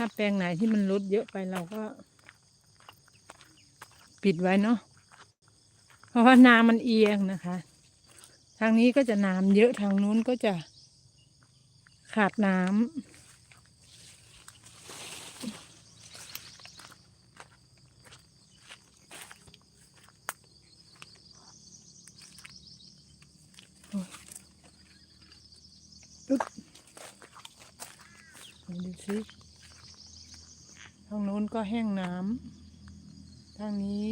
ถ้าแปลงไหนที่มันลดเยอะไปเราก็ ปิดไว้เนาะเพราะว่าน้ำมันเอียงนะคะ ทางนี้ก็จะน้ำเยอะทางนู้นก็จะขาดน้ำปึ๊บดูสิ ทางโน้นก็แห้งน้ำทางนี้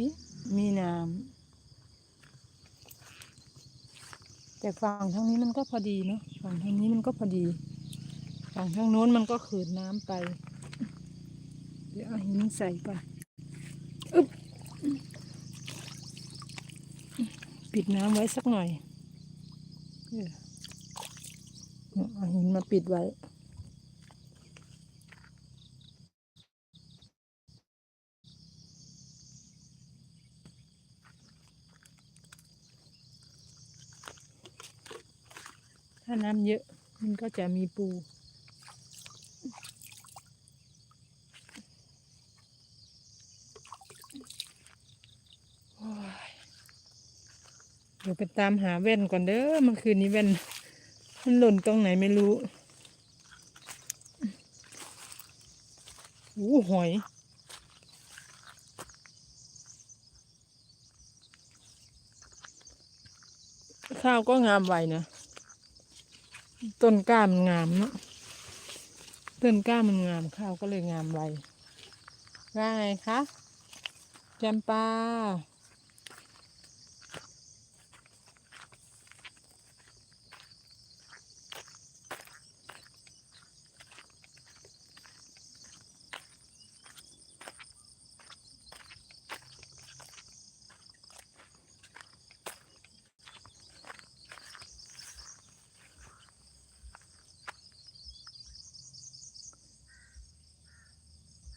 มีน้ำแต่ฝั่งทางนี้มันก็พอดีเนาะฝั่งทางนี้มันก็พอดี ฝั่งทางโน้นมันก็ขืนน้ำไป เดี๋ยวเอาหินใส่ก่อนอึ๊บปิดน้ำไว้สักหน่อยเออเอาหินมาปิดไว้ ถ้าน้ำเยอะมันก็จะมีปู เดี๋ยวไปตามหาแว่นก่อนเด้อเมื่อคืนนี้แว่น มันหล่นตรงไหนไม่รู้อู้หอยข้าวก็งามไวนะ ต้นกล้ามันงามเนาะต้นกล้ามันงามข้าวก็เลยงามไวว่าไงคะจำปา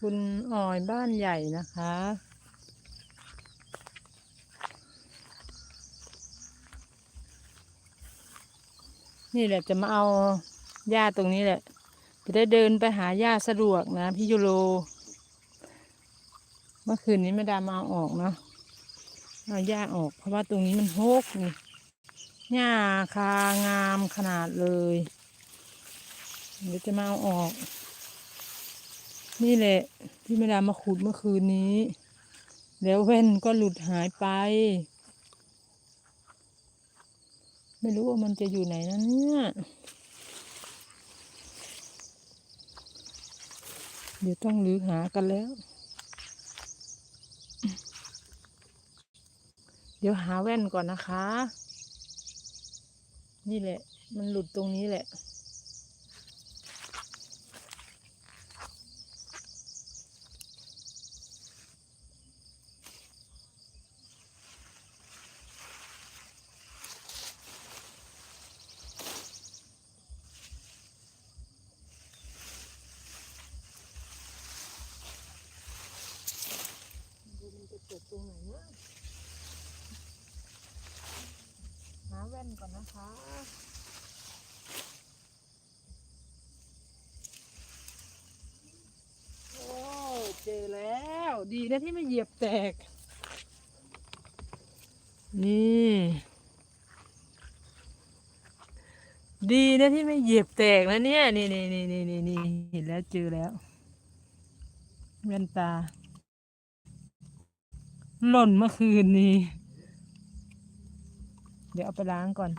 คุณออยบ้านใหญ่นะคะ นี่แหละจะมาเอาหญ้าตรงนี้แหละ จะได้เดินไปหาหญ้าสะดวกนะพี่ยูโร เมื่อคืนนี้ไม่ได้มาเอาออกเนาะเอาหญ้าออก เพราะว่าตรงนี้มันโฮกนี่หญ้าคางามขนาดเลย เดี๋ยวจะมาเอาออก นี่แหละ ที่แม่ดามาขุดเมื่อคืนนี้ แล้วแว่นก็หลุดหายไป ไม่รู้ว่ามันจะอยู่ไหนนะเนี่ยเดี๋ยวต้องลือหากันแล้ว เดี๋ยวหาแว่นก่อนนะคะ นี่แหละ มันหลุดตรงนี้แหละ ดูมันจะตกตรงไหนวะหาแว่นก่อนนะคะโอ้เจอแล้ว ดีนะที่ไม่เหยียบแตก นี่ ดีนะที่ไม่เหยียบแตกนะเนี่ย นี่นี่นี่นี่นี่เห็นแล้วเจอแล้วแว่นตา หล่นเมื่อคืนนี้ เดี๋ยวเอาไปล้างก่อน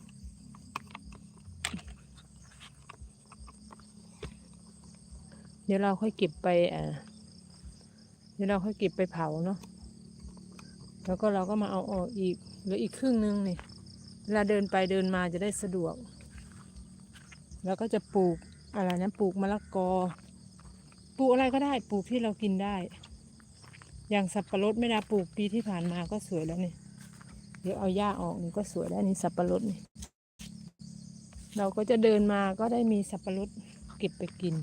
เดี๋ยวเราค่อยเก็บไปเอ่อเดี๋ยวเราค่อยเก็บไปเผาเนาะ แล้วก็เราก็มาเอาออกอีกเหลืออีกครึ่งนึงนี่ เวลาเดินไปเดินมาจะได้สะดวก แล้วก็จะปลูกอะไรนะปลูกมะละกอ ปลูกอะไรก็ได้ ปลูกที่เรากินได้ อย่างสับปะรดไม่ได้ปลูกปีที่ผ่านมาก็สวยแล้วนี่เดี๋ยวเอาหญ้าออกนี่ก็สวยแล้วนี่สับปะรดนี่ เราก็จะเดินมาก็ได้มีสับปะรดเก็บไปกิน